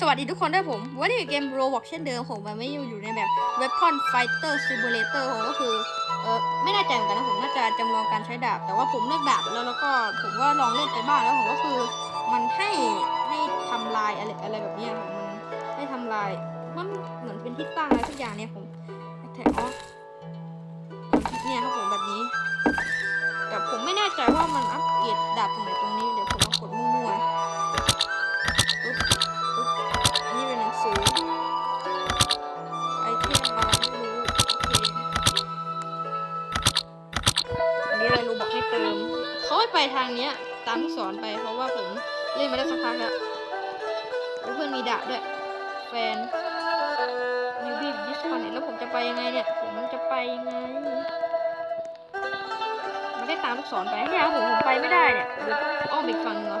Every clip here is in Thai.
สวัสดีทุกคนด้วยผมวันนี้เกม Roblox เช่นเดิมผมมันไม่อยู่อยู่ในแบบ Weapon Fighter Simulator ผมก็คือเออไม่แน่ใจเหมือนกันนะผมน่าจะจำลองการใช้ดาบ แต่ว่าผมเลือกดาบแล้วแล้วก็ผมก็ลองเล่นไปบ้างแล้วผมก็คือมันให้ให้ทำลายอะไรอะไรแบบนี้ยผมมันให้ทำลายมันเหมือนเป็นที่ตั้งอะไรทุกอย่างเนี่ยผม เขาให้ไปทางเนี้ย ตามที่สอนไปเพราะว่าผมเล่นมาได้สักพักแล้วแล้วเพื่อนมีดาบด้วย แฟนนิวบี้ดิสคอนเนแล้วผมจะไปยังไงเนี่ย ผมจะไปยังไงมันได้ตามลูกศรไปเนี่ยผมผมไปไม่ได้เนี่ยหรือต้องอ้อมอีกฝั่งเหรอ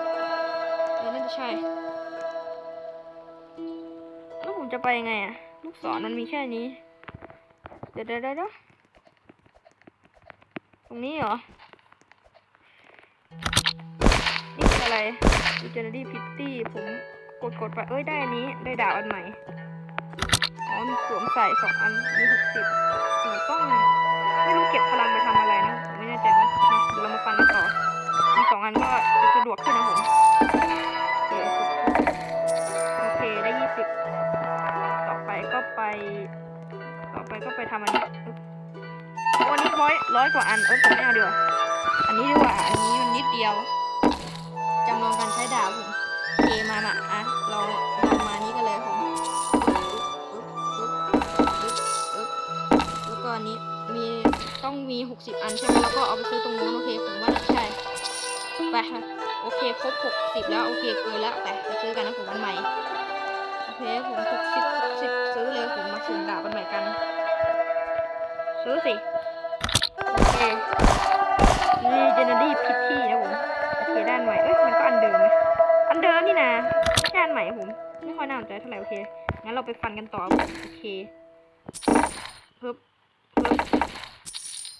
เออน่าจะใช่ แล้วผมจะไปยังไงอะลูกศรมันมีแค่นี้ เดี๋ยวเดี๋ยวเดี๋ยวเดี๋ยวตรงนี้เหรอ อะไร Legendary Pitty ผมกดกดไปเอ้ยได้อันนี้ได้ดาวอันใหม่อ๋อมีสวมใส่สองอันมีหกสิบหนูต้องไม่รู้เก็บพลังไปทำอะไรนะผมไม่แน่ใจนะเดี๋ยวเรามาฟันกันต่อมีสองอันก็จะสะดวกขึ้นนะผมโอเคได้ยี่สิบต่อไปก็ไป ต่อไปก็ไปทำอันนี้อุ๊ยอันนี้ร้อยร้อยกว่าอันเออผม มามาอะเราเรามานี้กันเลยผมแล้วก็อันนี้มีต้องมี 60 อันใช่ไหมแล้วก็เอาไปซื้อตรงนู้นโอเคผมว่าใช่ไปะโอเคครบ 60 แล้วโอเคเกินแล้วไปไปซื้อกันนะผมอันใหม่โอเคผม60 60ซื้อเลยผมมาสุ่มดาบอันใหม่กันซื้อสิโอเค Legendary Pitty นะผมโอเคด้านใหม่เอ้ยมันก็อันเดิมไหม นี่นะไม่ใหม่ผม ไม่ค่อยน่าสนใจเท่าไหร่โอเค งั้นเราไปฟันกันต่อ โอเคปึ๊บปึ๊บ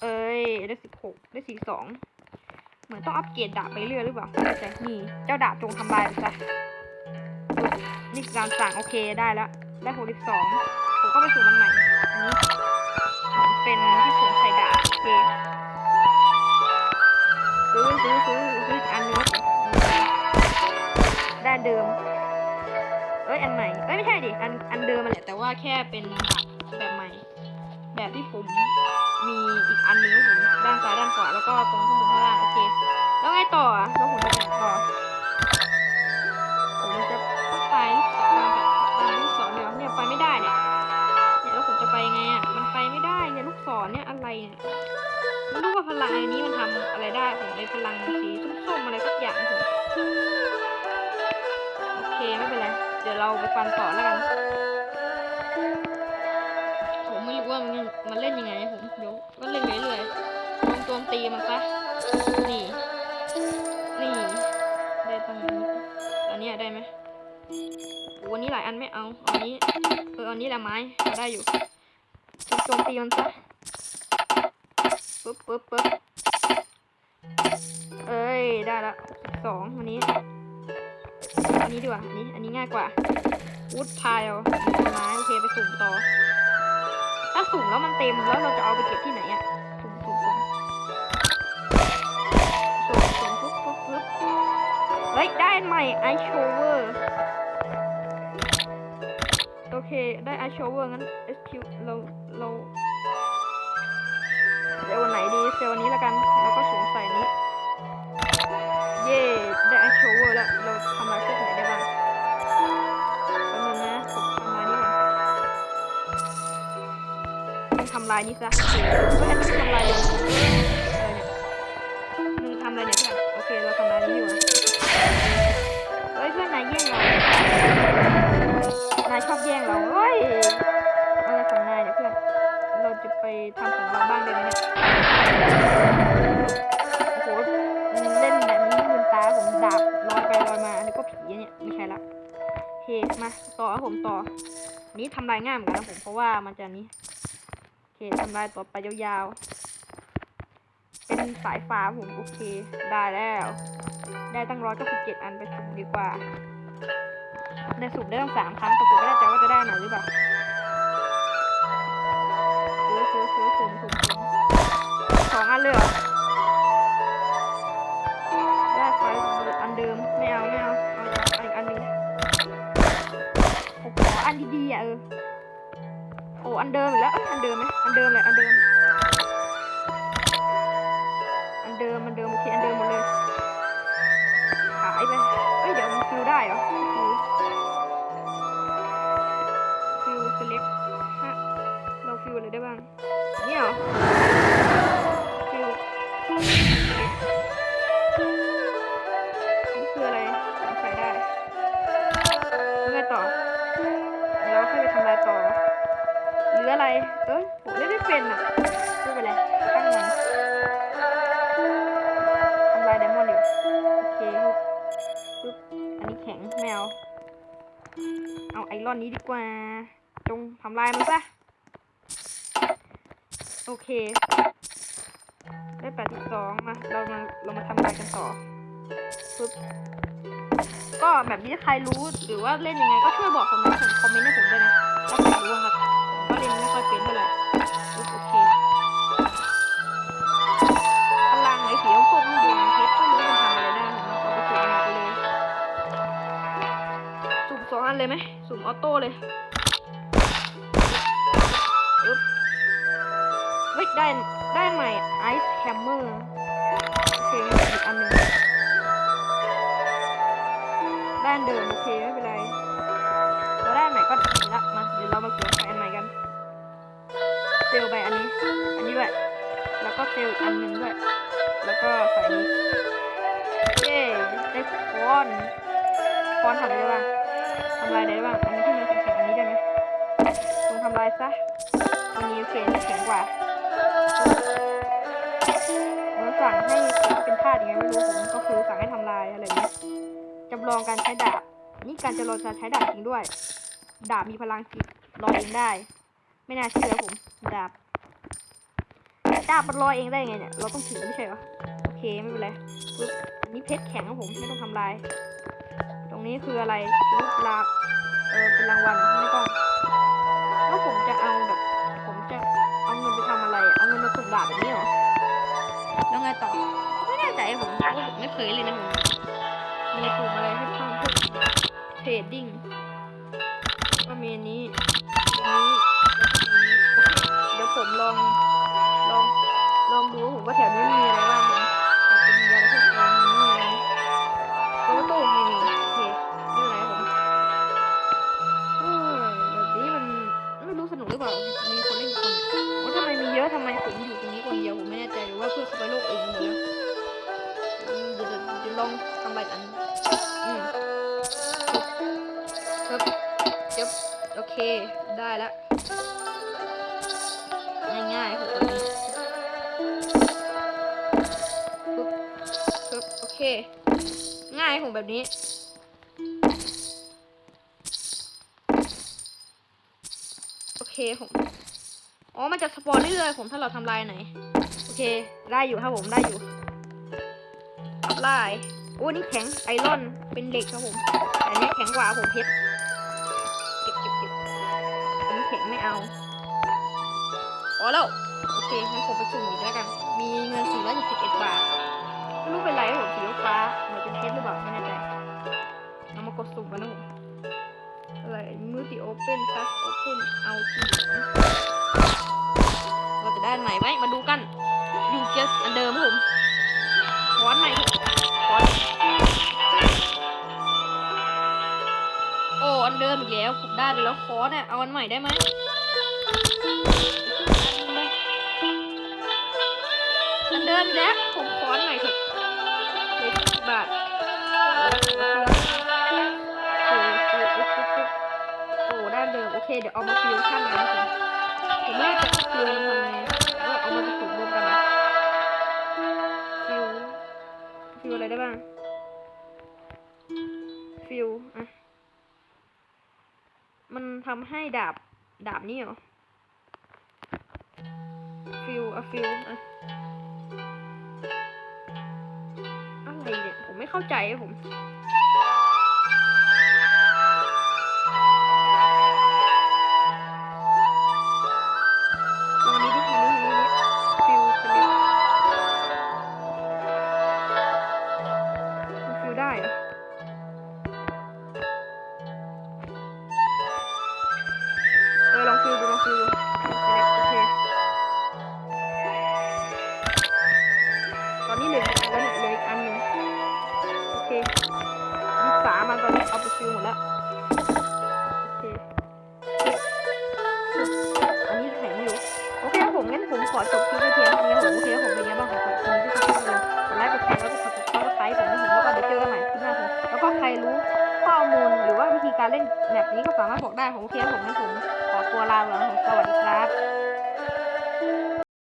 เอ้ย ได้สิบหกได้สี่สองเหมือนต้องอัปเกรดดาบไปเรื่อยหรือเปล่าไม่แต่นี่ เจ้าดาบจงทำลายไปซะนี่คือการสั่งโอเคได้แล้ว ได้หกสิบสองผมก็ไปสู่มันใหม่ อันนี้เหมือนเป็นที่สวมใส่ดาบโอเคซื้อซื้อซื้อซื้อ อ้ยอันใหม่ไม่ใช่ดิ อันอันเดิมมันแหละ แต่ว่าแค่เป็นดาบแบบใหม่ แบบที่ผมมีอีกอันนึงผมด้านซ้ายด้านขวาแล้วก็ตรงข้างบนข้างล่างโอเค แล้วไงต่ออะแล้วผมจะไปต่อผมจะไปตามตามลูกศรเดี๋ยเนี่ยไปไม่ได้เนี่ยเนี่ยแล้วผมจะไปยังไงอะมันไปไม่ได้เนี่ยลูกศรเนี่ยอะไรเนี่ยไม่รู้ว่าพลังอันนี้มันทำอะไรได้ผมไอ้พลังสีส้มๆอะไรสักอย่างผมโอเคไม่เป็นไร เดี๋ยวเราไปฟันต่อแล้วกัน ผมไม่รู้ว่ามันมันเล่นยังไงผมเดี๋ยวก็เล่นไปเรื่อยลองโจมตีมันซะนี่ นี่ ได้ตั้งนี้ตอนนี้ได้ไหมโอ้วันนี้หลายอันไม่เอาอันนี้ เอออันนี้แหละไม้เอได้อยู่โจมตีมันซะปึ๊บปึ๊บปึ๊บเอ้ย ได้ละสองอันนี้ นี้ดีกว่า อันนี้ อันนี้ง่ายกว่าวูดพายเอาไม้โอเคไปสุ่มต่อ ถ้าสุ่มแล้วมันเต็มแล้วเราจะเอาไปเก็บที่ไหนอะสุ่มสุ่มสุ่มสุ่มสุ่มปุ๊บปุ๊บปุ๊บเฮ้ย ได้ใหม่ไอโชเวอร์ โอเค ได้ไอโชเวอร์งั้น SQ เราเราเซลล์ไหนดี เซลล์นี้ละกัน แล้วก็สวมใส่นี้ เย่ได้ไอโชเวอร์แล้ว เราทำลายเครื่ ทำลายนี่ซะโอเคเฮ้ยอันทำลายเลยเนี่ยมึงทำอะไรเนี่ยเพื่อนโอเคเราทำลายนี้อยู่าเฮ้ยเพื่อนนายแย่งเรานายชอบแย่งเราเฮ้ยอะไรของนายเนี่ยเพื่อนเราจะไปทำของเราบ้างได้ไหมเนี่ยโอ้โหเล่นแบบนี้มืนตาผมดาบลอยไปลอยมาอันนี้ก็ผีเนี่ยไม่ใช่ละโอเคมาต่อผมต่อนี้ทำลายง่ายเหมือนกันนะผมเพราะว่ามันจะนี้ เคทำลายต่อไปยาวๆ เป็นสายฟ้าผมโอเค ได้แล้ว ได้ตั้งร้อยเก้าสิบเจ็ดอันไปสุ่มดีกว่า ในสุ่มได้ตั้งสามครั้งแต่ผมไม่แน่ใจว่าจะได้ไหนหรือเปล่าซื้อคือคือสุ่มสุ่มสุ่มสองอันเลยเหรอ อันเดิมอีกแล้วเอ้ยอันเดิมไหมอันเดิมเลยอันเดิม อันเดิมมันเดิมโอเคอันเดิมหมดเลย ขายไปเอ้ยเดี๋ยวมันฟิวได้เหรอฟิวฟิว select ฮะเราฟิวอะไรได้บ้าง เนี่ยเหรอฟิวนี่คืออะไรสงสัยได้แล้วไงต่อเดี๋ยวค่อยไปทำอะไรต่อ หรืออะไร เอ้ยผมเล่นไม่เป็นอะไม่เป็นไรตั้งมันทำลายไดมอนด์อยู่ โอเคครับปึ๊บอันนี้แข็งไม่เอา เอาไอรอนนี้ดีกว่า จงทำลายมันซะ โอเค ได้แปดสิบสองมา เรามาเรามาทำลายกันต่อปึ๊บก็แบบนี้ถ้าใครรู้หรือว่าเล่นยังไงก็ช่วยบอกผมนะผมคอมเมนต์ให้ผมด้วยนะถ้าผมรู้ครับ ล่นไม่ค่อยเป็นเท่าไหร่โอเคพลังไอ้สีส้มๆข้างบนเพชรไม่รู้มันทำอะไรได้ผมเอาไปสุ่มอันไหนไปเลยสุ่มสองอันเลยไหมสุ่มออโต้เลยอึ๊บเฮ้ยได้ได้ใหม่ไอซ์แฮมเมอร์โอเคอีกอันหนึ่งได้อันเดิมโอเคไม่เป็นไรเราได้ใหม่ก็ดีละ เซลล์อันหนึ่งด้วย แล้วก็ใส่นี้เย้ได้คอนคอนทำได้บ้างทำลายได้บ้างอันนี้ที่มันแข็งๆอันนี้ได้ไหมลองทำลายซะอันนี้โอเคนี่แข็งกว่ามันสั่งให้เป็นธาตุยังไงไม่รู้ผมก็คือสั่งให้ทำลายอะไรเงี้ยจำลองการใช้ดาบนี่การจำลองการใช้ดาบจริงด้วย ดาบมีพลังจิตลอยเองได้ ไม่น่าเชื่อผม ดาบ ดาบมันลอยเองได้ไงเนี่ย เราต้องถือไม่ใช่เหรอ โอเคไม่เป็นไรปึ๊บอันนี้เพชรแข็งครับผมไม่ต้องทำลาย ตรงนี้คืออะไรรูปลาเออเป็นรางวัลไม่ต้องแล้วผมจะเอาแบบ ผมจะเอาเงินไปทำอะไร เอาเงินมาสุ่มดาบแบบนี้เหรอ แล้วไงต่อ ไม่แน่ใจผมเพราะว่าผมไม่เคยเลยนะผมมีสุ่มอะไรให้ทำพวกเทรดดิ้ง เขาไปโลกอื่นกันหมดแล้วเดี๋ยวเดี๋ยวลองทำอะไรกันอืมครับครับโอเค ได้แล้ว ง่ายๆครับผมปึ๊บปึ๊บโอเค ง่ายผมแบบนี้โอเคผม อ๋อ มันจะสปอนเรื่อยๆผมถ้าเราทำลายไหน เค ได้อยู่ครับผมได้อยู่ลายโอ้นี่แข็งไอรอนเป็นเหล็กครับผมแต่อันนี้แข็งกว่าผมเพชรเก็บเก็บเก็บอันนี้แข็งไม่เอาพอแล้วโอเคงั้นผมไปสุ่มอีกแล้วกัน มีเงิน461บาทไม่รู้เป็นไรผมสีฟ้าเหมือนเป็นเพชรหรือเปล่าไม่แน่ใจเอามากดสุ่มกันนะผมอะไรมือตีโอเปนซัสโอเปนเอาทีเราจะได้อันใหม่ไหมมาดูกัน ยู่เจสอันเดิมผมคอนใหม่คอนโอ้อันเดิมอีกแล้วผมได้ไปแล้วคอนเนี่ยเอาอันใหม่ได้ไหมมันเดินแล้วผมคอนใหน่เถอะเฮ้ยสิบาทโอ้โหด้านเดิมโอเคเดี๋ยวเอามาฟิวชั่นนะผมผมไม่าจะฟิวมันทำไงว่าเอามาผสมรวมกันนะ ฟิวอะไรได้บ้าง ฟิวอะ มันทำให้ดาบ ดาบนี่เหรอ ฟิวอะฟิวอะอะไรเนี่ย ผมไม่เข้าใจผม